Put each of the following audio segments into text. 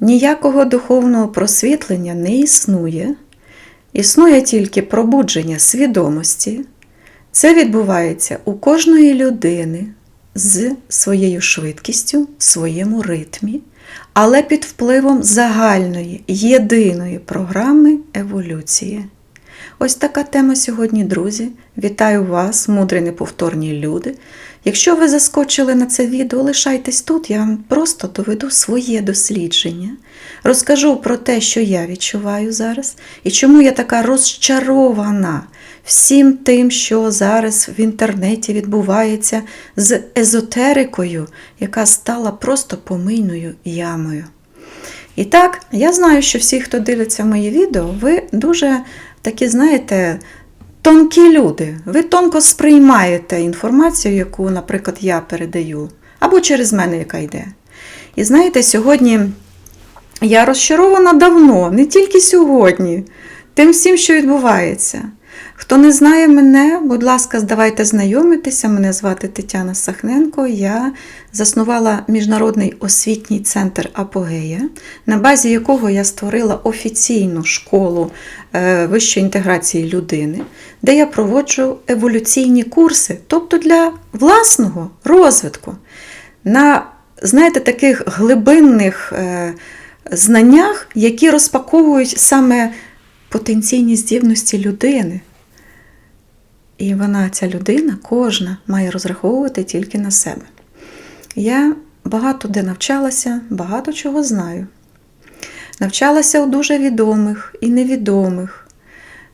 Ніякого духовного просвітлення не існує. Існує тільки пробудження свідомості. Це відбувається у кожної людини з своєю швидкістю, в своєму ритмі, але під впливом загальної, єдиної програми еволюції. Ось така тема сьогодні, друзі. Вітаю вас, мудрі неповторні люди. Якщо ви заскочили на це відео, лишайтесь тут, я вам просто доведу своє дослідження. Розкажу про те, що я відчуваю зараз, і чому я така розчарована всім тим, що зараз в інтернеті відбувається з езотерикою, яка стала просто помийною ямою. І так, я знаю, що всі, хто дивиться мої відео, ви дуже такі, знаєте, тонкі люди. Ви тонко сприймаєте інформацію, яку, наприклад, я передаю, або через мене, яка йде. І знаєте, сьогодні я розчарована давно, не тільки сьогодні, тим всім, що відбувається. Хто не знає мене, будь ласка, давайте знайомитися. Мене звати Тетяна Сахненко. Я заснувала міжнародний освітній центр Апогея, на базі якого я створила офіційну школу е, вищої інтеграції людини, де я проводжу еволюційні курси, тобто для власного розвитку. На, знаєте, таких глибинних е, знаннях, які розпаковують саме потенційні здібності людини. І вона, ця людина, кожна, має розраховувати тільки на себе. Я багато де навчалася, багато чого знаю. Навчалася у дуже відомих і невідомих,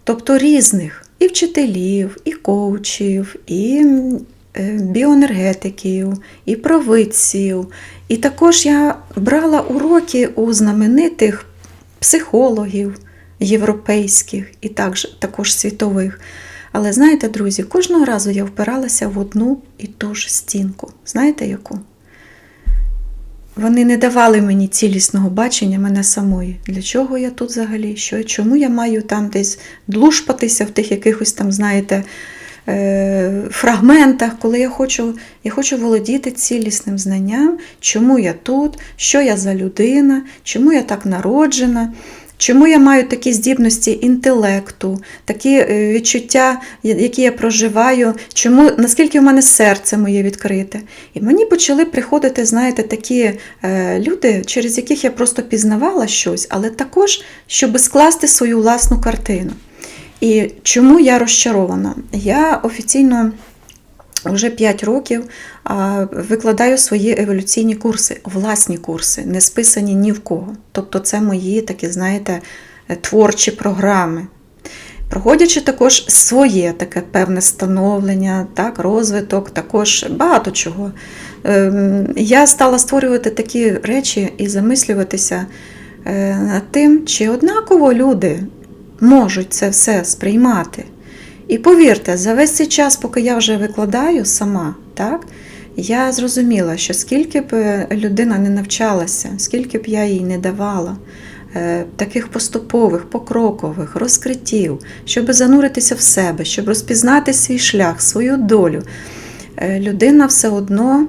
тобто різних і вчителів, і коучів, і е, біоенергетиків, і провидців. І також я брала уроки у знаменитих психологів європейських і також, також світових. Але знаєте, друзі, кожного разу я впиралася в одну і ту ж стінку. Знаєте яку? Вони не давали мені цілісного бачення мене самої. Для чого я тут взагалі? Що, Чому я маю там десь длушпатися в тих якихось там, знаєте, е, фрагментах, коли я хочу, я хочу володіти цілісним знанням, чому я тут, що я за людина, чому я так народжена. Чому я маю такі здібності інтелекту, такі е, відчуття, які я проживаю, чому, наскільки в мене серце моє відкрите? І мені почали приходити, знаєте, такі е, люди, через яких я просто пізнавала щось, але також, щоб скласти свою власну картину. І чому я розчарована? Я офіційно. Вже 5 років викладаю свої еволюційні курси, власні курси, не списані ні в кого. Тобто це мої такі, знаєте, творчі програми. Проходячи також своє таке певне становлення, так, розвиток, також багато чого. Ем, я стала створювати такі речі і замислюватися е, над тим, чи однаково люди можуть це все сприймати. І повірте, за весь цей час, поки я вже викладаю сама, так, я зрозуміла, що скільки б е, людина не навчалася, скільки б я їй не давала е, таких поступових, покрокових розкриттів, щоб зануритися в себе, щоб розпізнати свій шлях, свою долю, е, людина все одно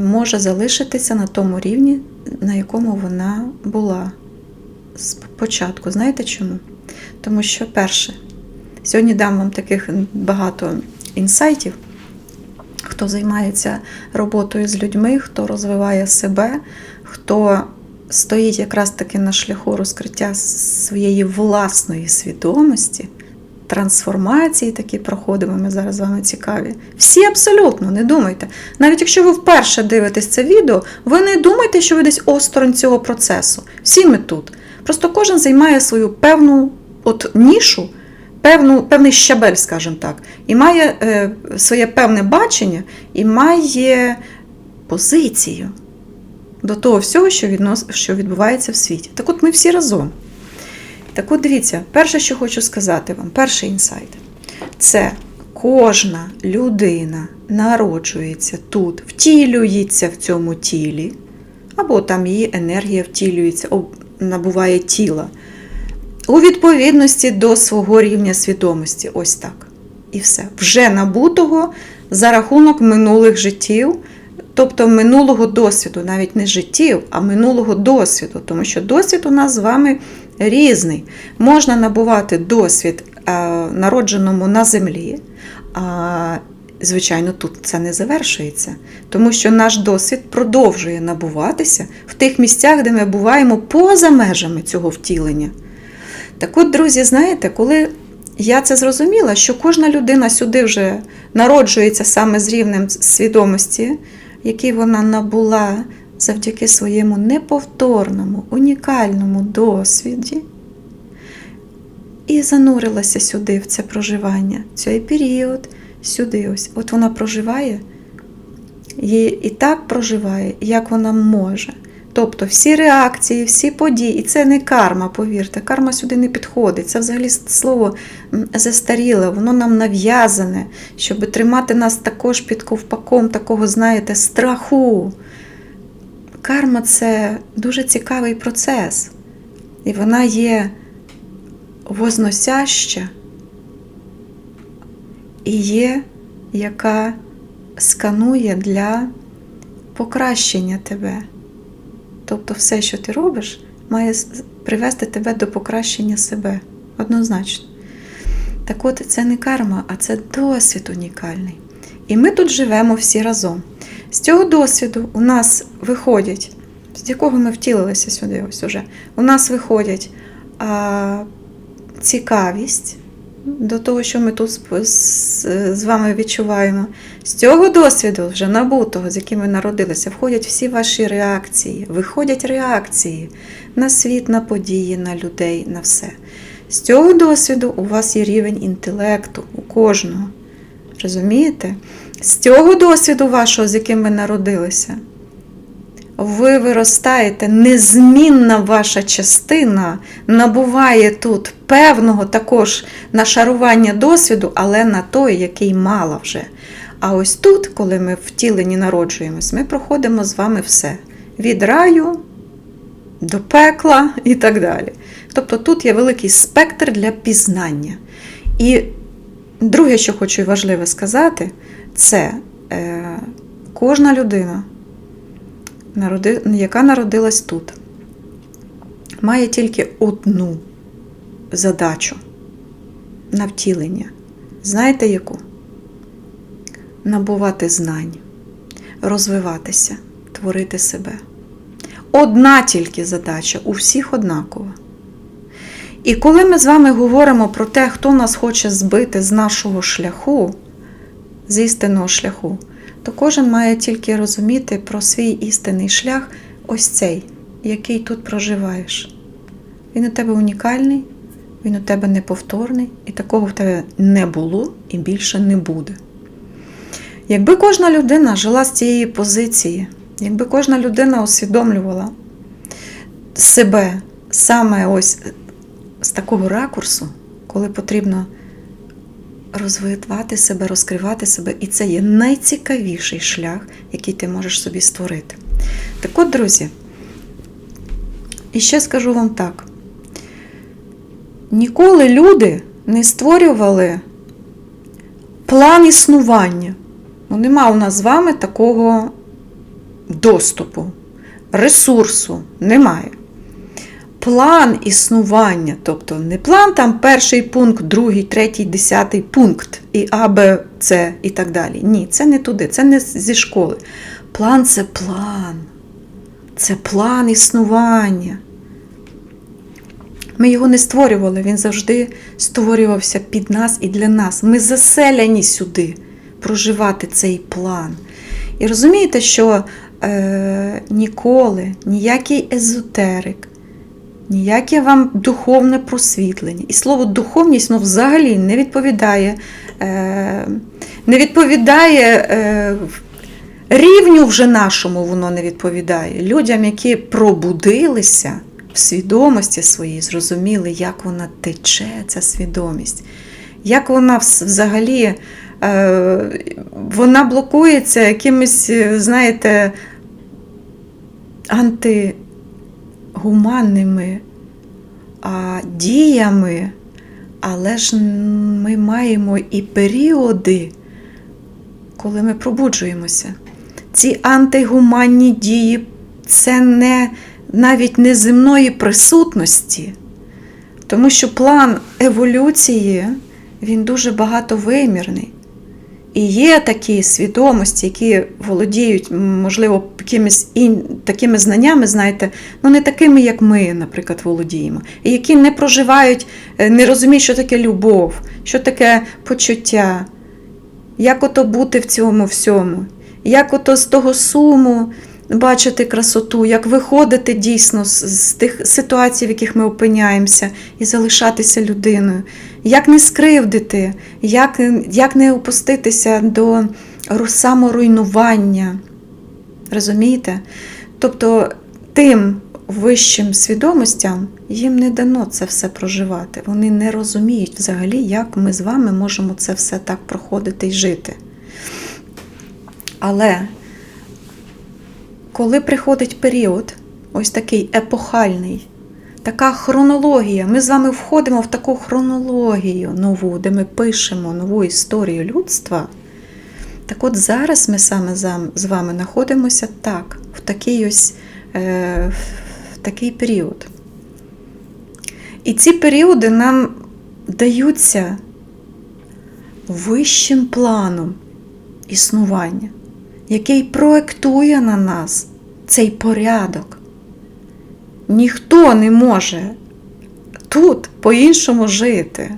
може залишитися на тому рівні, на якому вона була спочатку. Знаєте чому? Тому що перше. Сьогодні дам вам таких багато інсайтів, хто займається роботою з людьми, хто розвиває себе, хто стоїть якраз таки на шляху розкриття своєї власної свідомості. Трансформації такі проходимо, ми зараз з вами цікаві. Всі абсолютно, не думайте. Навіть якщо ви вперше дивитесь це відео, ви не думайте, що ви десь осторонь цього процесу. Всі ми тут. Просто кожен займає свою певну от нішу певну, певний щабель, скажімо так, і має е, своє певне бачення, і має позицію до того всього, що, віднос, що відбувається в світі. Так от ми всі разом. Так от дивіться, перше, що хочу сказати вам, перший інсайт це кожна людина народжується тут, втілюється в цьому тілі, або там її енергія втілюється, набуває тіла у відповідності до свого рівня свідомості. Ось так. І все. Вже набутого за рахунок минулих життів, Тобто минулого досвіду, навіть не життів, а минулого досвіду, тому що досвід у нас з вами різний. Можна набувати досвід е, народженому на землі, звичайно, тут це не завершується, тому що наш досвід продовжує набуватися в тих місцях, де ми буваємо поза межами цього втілення. Так от, друзі, знаєте, коли я це зрозуміла, що кожна людина сюди вже народжується саме з рівнем свідомості, який вона набула завдяки своєму неповторному, унікальному досвіді, і занурилася сюди, в це проживання, цей період, сюди ось. От вона проживає і, і так проживає, як вона може. Тобто всі реакції, всі події, і це не карма, повірте, карма сюди не підходить. Це взагалі слово застаріле, воно нам нав'язане, щоб тримати нас також під ковпаком такого, знаєте, страху. Карма це дуже цікавий процес, і вона є возносяща і є, яка сканує для покращення тебе. Тобто все, що ти робиш, має привести тебе до покращення себе. Однозначно. Так от, це не карма, а це досвід унікальний. І ми тут живемо всі разом. З цього досвіду у нас виходять, з якого ми втілилися сюди, ось уже, у нас виходять а, цікавість до того, що ми тут з, вами відчуваємо. З цього досвіду, вже набутого, з яким ви народилися, входять всі ваші реакції, виходять реакції на світ, на події, на людей, на все. З цього досвіду у вас є рівень інтелекту, у кожного. Розумієте? З цього досвіду вашого, з яким ви народилися, ви виростаєте, незмінна ваша частина набуває тут певного також нашарування досвіду, але на той, який мала вже. А ось тут, коли ми втілені народжуємось, ми проходимо з вами все: від раю до пекла і так далі. Тобто тут є великий спектр для пізнання. І друге, що хочу і важливе сказати, це е, кожна людина, яка народилась тут, має тільки одну задачу на втілення. Знаєте яку? Набувати знань, розвиватися, творити себе. Одна тільки задача, у всіх однакова. І коли ми з вами говоримо про те, хто нас хоче збити з нашого шляху, з істинного шляху, то кожен має тільки розуміти про свій істинний шлях, ось цей, який тут проживаєш. Він у тебе унікальний, він у тебе неповторний, і такого в тебе не було і більше не буде. Якби кожна людина жила з цієї позиції, якби кожна людина усвідомлювала себе саме ось з такого ракурсу, коли потрібно розвивати себе, розкривати себе, і це є найцікавіший шлях, який ти можеш собі створити. Так от, друзі, і ще скажу вам так: ніколи люди не створювали план існування. Ну, нема у нас з вами такого доступу, ресурсу немає. План існування, тобто не план там перший пункт, другий, третій, десятий пункт, і А, Б, С і так далі. Ні, це не туди, це не зі школи. План це план. Це план існування. Ми його не створювали, він завжди створювався під нас і для нас. Ми заселяні сюди проживати цей план. І розумієте, що е, ніколи ніякий езотерик, ніяке вам духовне просвітлення. І слово духовність ну, взагалі не відповідає, е, не відповідає е, рівню вже нашому, воно не відповідає. Людям, які пробудилися в свідомості своїй, зрозуміли, як вона тече, ця свідомість, як вона взагалі. Е, Вона блокується якимись, е, знаєте, антигуманними а, діями, але ж ми маємо і періоди, коли ми пробуджуємося. ці антигуманні дії це не навіть не земної присутності, тому що план еволюції він дуже багатовимірний. І є такі свідомості, які володіють, можливо, якимись ін... такими знаннями, знаєте, ну не такими, як ми, наприклад, володіємо, і які не проживають, е, не розуміють, що таке любов, що таке почуття, як ото бути в цьому всьому, як ото з того суму бачити красоту, як виходити дійсно з, тих ситуацій, в яких ми опиняємося, і залишатися людиною, як не скривдити, як, як не опуститися до саморуйнування. Розумієте? Тобто тим вищим свідомостям їм не дано це все проживати. Вони не розуміють взагалі, як ми з вами можемо це все так проходити і жити. Але коли приходить період, ось такий епохальний, така хронологія, ми з вами входимо в таку хронологію нову, де ми пишемо нову історію людства. Так от зараз ми саме з вами знаходимося так, в такий ось е, в такий період. І ці періоди нам даються вищим планом існування, який проектує на нас цей порядок. Ніхто не може тут по-іншому жити.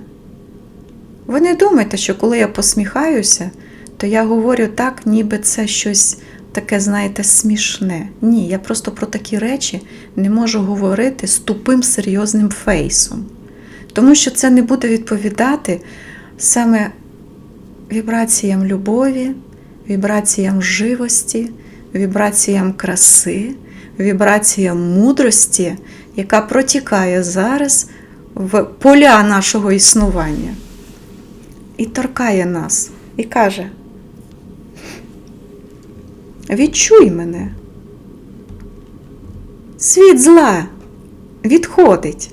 Ви не думайте, що коли я посміхаюся, то я говорю так, ніби це щось таке, знаєте, смішне. Ні, я просто про такі речі не можу говорити з тупим серйозним фейсом. Тому що це не буде відповідати саме вібраціям любові, вібраціям живості, вібраціям краси, вібраціям мудрості, яка протікає зараз в поля нашого існування і торкає нас, і каже: Відчуй мене. Світ зла відходить.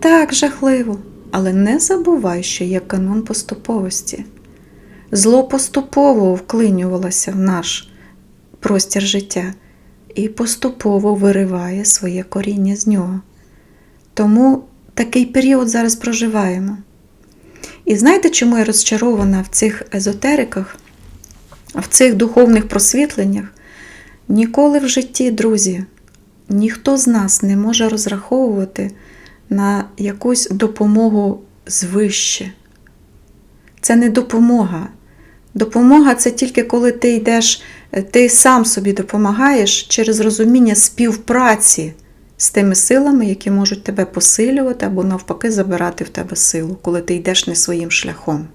Так жахливо, але не забувай, що є канон поступовості. Зло поступово вклинювалося в наш простір життя і поступово вириває своє коріння з нього. Тому такий період зараз проживаємо. І знаєте, чому я розчарована в цих езотериках, в цих духовних просвітленнях? Ніколи в житті, друзі, ніхто з нас не може розраховувати на якусь допомогу звище. Це не допомога. Допомога це тільки коли ти йдеш, ти сам собі допомагаєш через розуміння співпраці з тими силами, які можуть тебе посилювати або навпаки забирати в тебе силу, коли ти йдеш не своїм шляхом.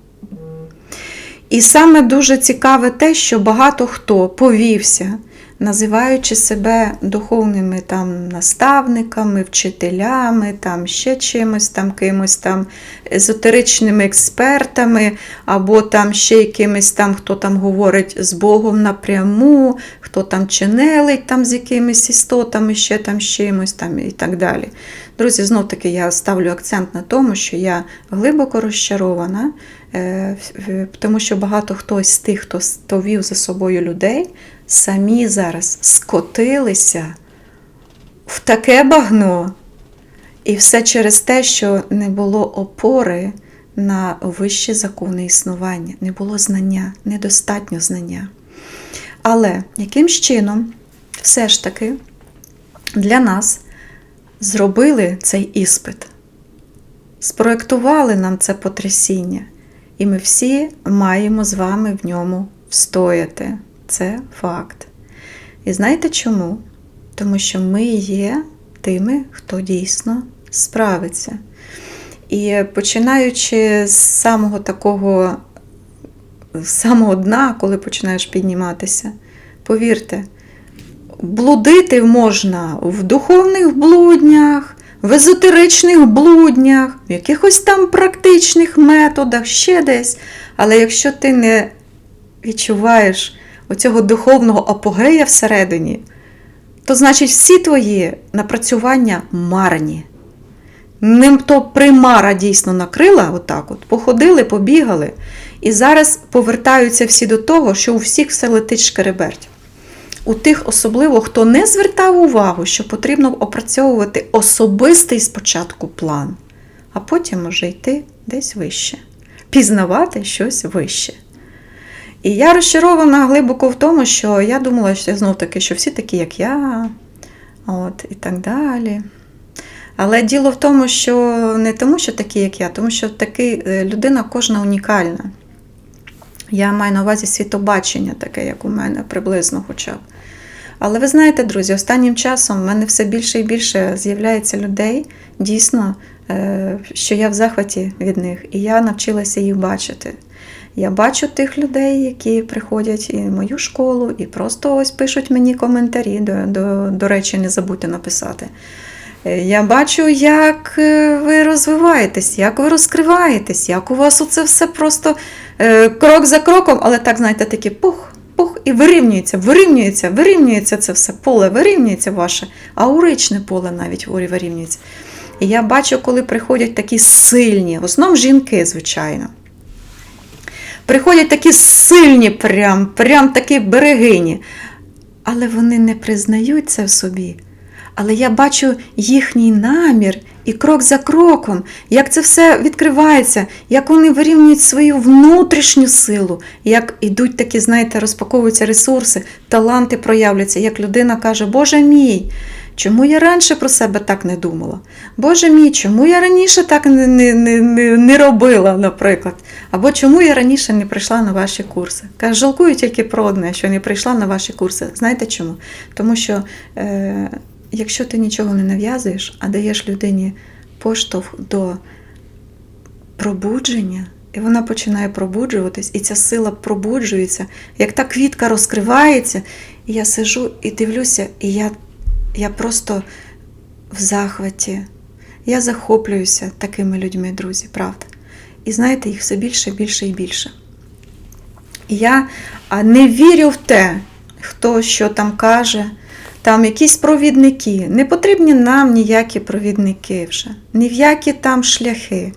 І саме дуже цікаве те, що багато хто повівся, називаючи себе духовними там наставниками, вчителями, там ще чимось, там кимось там езотеричними експертами, або там ще якимось там, хто там говорить з Богом напряму, хто там чинелить там з якимись істотами, ще там з чимось там і так далі. Друзі, знов таки я ставлю акцент на тому, що я глибоко розчарована, е, тому що багато хтось з тих, хто вів за собою людей, самі зараз скотилися в таке багно. І все через те, що не було опори на вищі закони існування, не було знання, недостатньо знання. Але яким чином все ж таки для нас зробили цей іспит, спроектували нам це потрясіння, і ми всі маємо з вами в ньому встояти. Це факт. І знаєте чому? Тому що ми є тими, хто дійсно справиться. І починаючи з самого такого, з самого дна, коли починаєш підніматися, повірте, блудити можна в духовних блуднях, в езотеричних блуднях, в якихось там практичних методах, ще десь. Але якщо ти не відчуваєш оцього духовного апогея всередині, то значить всі твої напрацювання марні. Ним то примара дійсно накрила, отак от, походили, побігали, І зараз повертаються всі до того, що у всіх все летить шкереберть. У тих, особливо, хто не звертав увагу, що потрібно опрацьовувати особистий спочатку план, а потім може йти десь вище, пізнавати щось вище. І я розчарована глибоко в тому, що я думала, що знов таки, що всі такі, як я, от, і так далі. Але діло в тому, що не тому, що такі, як я, тому що таки е, людина кожна унікальна. Я маю на увазі світобачення, таке, як у мене, приблизно хоча б. Але ви знаєте, друзі, останнім часом в мене все більше і більше з'являється людей, дійсно, е, що я в захваті від них, і я навчилася їх бачити. Я бачу тих людей, які приходять і в мою школу, і просто ось пишуть мені коментарі. До, до, до речі, не забудьте написати. Е, Я бачу, як е, ви розвиваєтесь, як ви розкриваєтесь, як у вас оце все просто е, крок за кроком, але так, знаєте, такі пух, пух, і вирівнюється, вирівнюється, вирівнюється це все поле, вирівнюється ваше, ауричне поле навіть вирівнюється. І я бачу, коли приходять такі сильні, в основному жінки, звичайно. Приходять такі сильні, прям, прям такі берегині. Але вони не признають це в собі. Але я бачу їхній намір і крок за кроком, як це все відкривається, як вони вирівнюють свою внутрішню силу, як ідуть такі, знаєте, розпаковуються ресурси, таланти проявляться, як людина каже, Боже мій, чому я раніше про себе так не думала? Боже мій, чому я раніше так не, не, не, не, робила, наприклад? Або чому я раніше не прийшла на ваші курси? Каже, жалкую тільки про одне, що не прийшла на ваші курси. Знаєте чому? Тому що. Е, якщо ти нічого не нав'язуєш, а даєш людині поштовх до пробудження, і вона починає пробуджуватись, і ця сила пробуджується, як та квітка розкривається, і я сижу і дивлюся, і я, я просто в захваті. Я захоплююся такими людьми, друзі, правда. І знаєте, їх все більше, більше і більше. І я не вірю в те, хто що там каже там якісь провідники. Не потрібні нам ніякі провідники вже, ні в які там шляхи,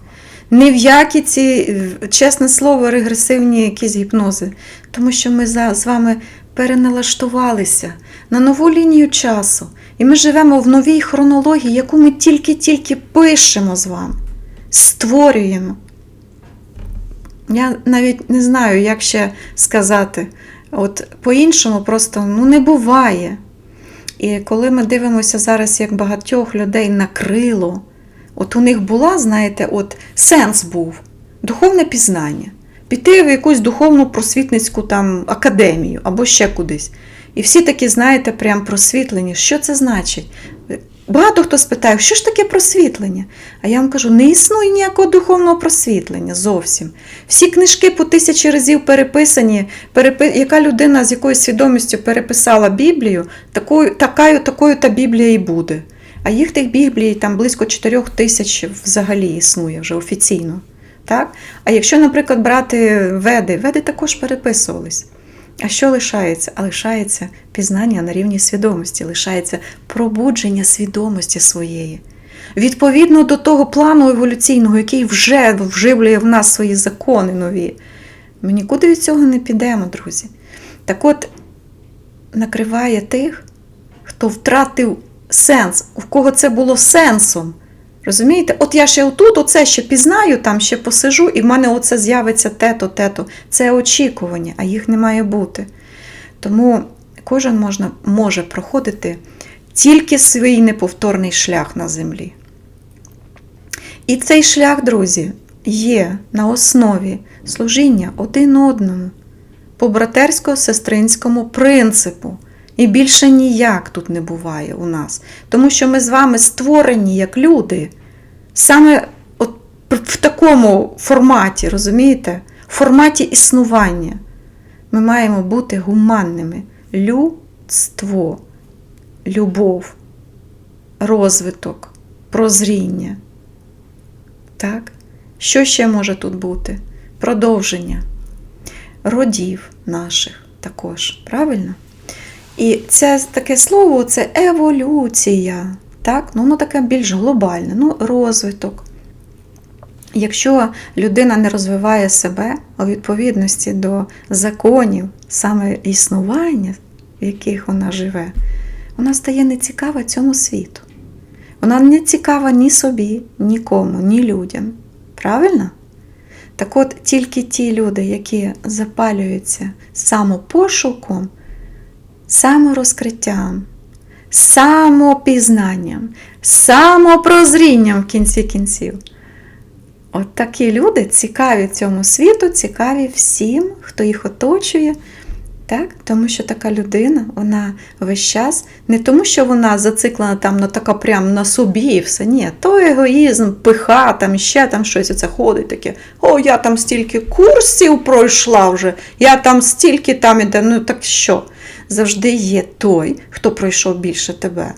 ні в які ці, чесне слово, регресивні якісь гіпнози. Тому що ми з вами переналаштувалися на нову лінію часу. І ми живемо в новій хронології, яку ми тільки-тільки пишемо з вами, створюємо. Я навіть не знаю, як ще сказати. От По-іншому просто ну, не буває. І коли ми дивимося зараз, як багатьох людей накрило, от у них була, знаєте, от сенс був, духовне пізнання, піти в якусь духовну просвітницьку там академію або ще кудись. І всі такі, знаєте, прям просвітлені. Що це значить? Багато хто спитає, що ж таке просвітлення? А я вам кажу, не існує ніякого духовного просвітлення зовсім. Всі книжки по тисячі разів переписані, перепи... яка людина з якоюсь свідомістю переписала Біблію, такою, такою, такою та Біблія і буде. А їх тих Біблій там близько 4 тисяч взагалі існує вже офіційно. Так? А якщо, наприклад, брати веди, веди також переписувались. А що лишається? А лишається пізнання на рівні свідомості, лишається пробудження свідомості своєї. Відповідно до того плану еволюційного, який вже вживлює в нас свої закони нові. Ми нікуди від цього не підемо, друзі. Так от накриває тих, хто втратив сенс, у кого це було сенсом. Розумієте? От я ще отут, оце ще пізнаю, там ще посижу, і в мене оце з'явиться те-то, те-то. Це очікування, а їх не має бути. Тому кожен можна, може проходити тільки свій неповторний шлях на землі. І цей шлях, друзі, є на основі служіння один одному, по братерсько-сестринському принципу. І більше ніяк тут не буває у нас. Тому що ми з вами створені як люди, саме от в такому форматі, розумієте? В форматі існування. Ми маємо бути гуманними. Людство, любов, розвиток, прозріння. Так? Що ще може тут бути? Продовження родів наших також. Правильно? І це таке слово це еволюція. Так? Ну, Воно таке більш глобальне, ну, розвиток. Якщо людина не розвиває себе у відповідності до законів саме існування, в яких вона живе, вона стає нецікава цьому світу. Вона не цікава ні собі, нікому, ні людям. Правильно? Так от тільки ті люди, які запалюються самопошуком, саморозкриттям, самопізнанням, самопрозрінням в кінці кінців. От такі люди цікаві цьому світу, цікаві всім, хто їх оточує. Так? Тому що така людина, вона весь час, не тому, що вона зациклена там на така прям на собі і все. Ні, то егоїзм, пиха, там ще там щось оце ходить таке. О, я там стільки курсів пройшла вже, я там стільки там іде. Ну так що? Завжди є той, хто пройшов більше тебе.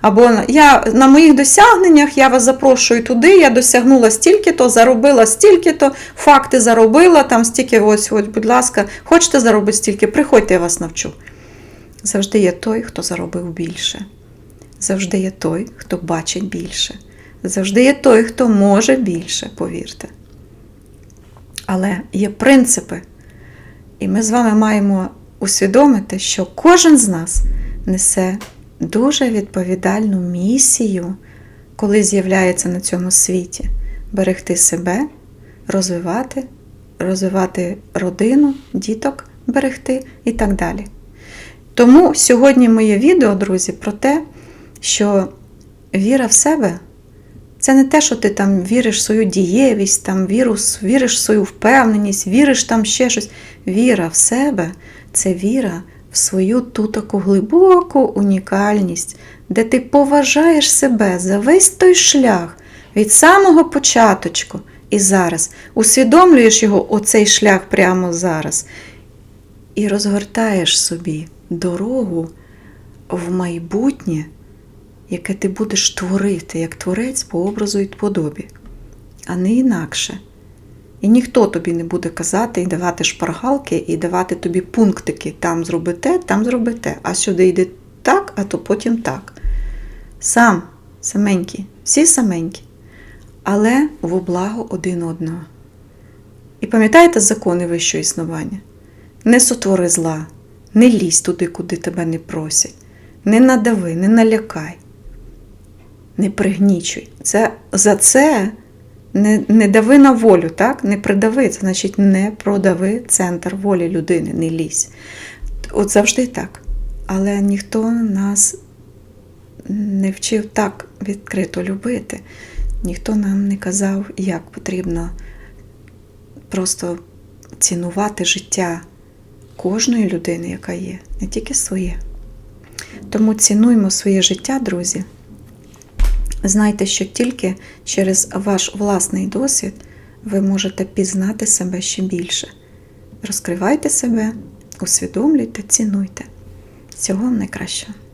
Або я на моїх досягненнях я вас запрошую туди, я досягнула стільки-то, заробила стільки-то, факти заробила, там стільки, ось, ось, будь ласка, хочете заробити стільки, приходьте, я вас навчу. Завжди є той, хто заробив більше. Завжди є той, хто бачить більше. Завжди є той, хто може більше, повірте. Але є принципи, і ми з вами маємо усвідомити, що кожен з нас несе дуже відповідальну місію, коли з'являється на цьому світі берегти себе, розвивати, розвивати родину, діток берегти і так далі. Тому сьогодні моє відео, друзі, про те, що віра в себе це не те, що ти там віриш в свою дієвість, там віру, віриш в свою впевненість, віриш там ще щось. Віра в себе це віра в свою ту таку глибоку унікальність, де ти поважаєш себе за весь той шлях від самого початочку і зараз, усвідомлюєш його оцей шлях прямо зараз, і розгортаєш собі дорогу в майбутнє, яке ти будеш творити як творець по образу і подобі, а не інакше. І ніхто тобі не буде казати і давати шпаргалки, і давати тобі пунктики там зроби те, там зроби те, а сюди йди так, а то потім так. Сам, саменький, всі саменькі, але в благо один одного. І пам'ятаєте закони вищого існування? Не сотвори зла, не лізь туди, куди тебе не просять, не надави, не налякай, не пригнічуй. Це, За це не не дави на волю, так? не придави, це значить не продави центр волі людини, не лізь. От завжди так. Але ніхто нас не вчив так відкрито любити. Ніхто нам не казав, як потрібно просто цінувати життя кожної людини, яка є, не тільки своє. Тому цінуємо своє життя, друзі. Знайте, що тільки через ваш власний досвід ви можете пізнати себе ще більше. Розкривайте себе, усвідомлюйте, цінуйте. Всього вам найкращого!